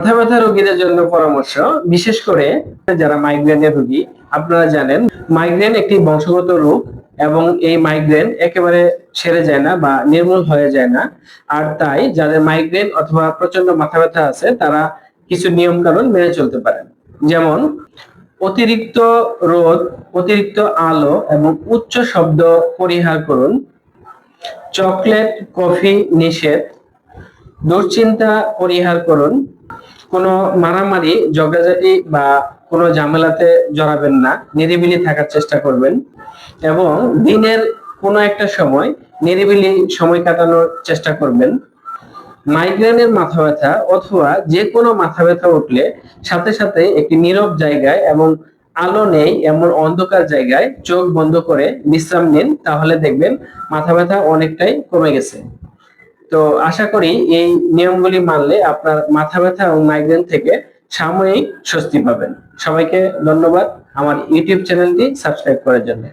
মাথা ব্যথা রোগীদের জন্য পরামর্শ, বিশেষ করে যারা মাইগ্রেনের রোগী, আপনারা জানেন মাইগ্রেন একটি বংশগত রোগ এবং এই মাইগ্রেন একেবারে সেরে যায় না বা নির্মূল হয়ে যায় না। আর তাই যাদের মাইগ্রেন অথবা প্রচণ্ড মাথা ব্যথা আছে, তারা কিছু নিয়ম কানুন মেনে চলতে পারেন। যেমন, অতিরিক্ত রোদ, অতিরিক্ত আলো এবং উচ্চ শব্দ পরিহার করুন। চকলেট, কফি নিষেধ, দুশ্চিন্তা পরিহার করুন। কোনো মারামারি, ঝগড়াঝাটি বা কোনো ঝামেলাতে জড়াবেন না। নিরিবিলি থাকার চেষ্টা করবেন এবং দিনের কোনো একটা সময় নিরিবিলি সময় কাটানোর চেষ্টা করবেন। মাইগ্রেনের মাথা ব্যথা অথবা যে কোনো মাথা ব্যথা উঠলে সাথে সাথে একটি নীরব জায়গায় এবং আলো নেই এমন অন্ধকার জায়গায় চোখ বন্ধ করে বিশ্রাম নিন, তাহলে দেখবেন মাথা ব্যথা অনেকটাই কমে গেছে। তো আশা করি এই নিয়মগুলি মানলে আপনার মাথা ব্যথা এবং মাইগ্রেন থেকে সাময়িক স্বস্তি পাবেন। সবাইকে ধন্যবাদ। আমার ইউটিউব চ্যানেলটি সাবস্ক্রাইব করার জন্য।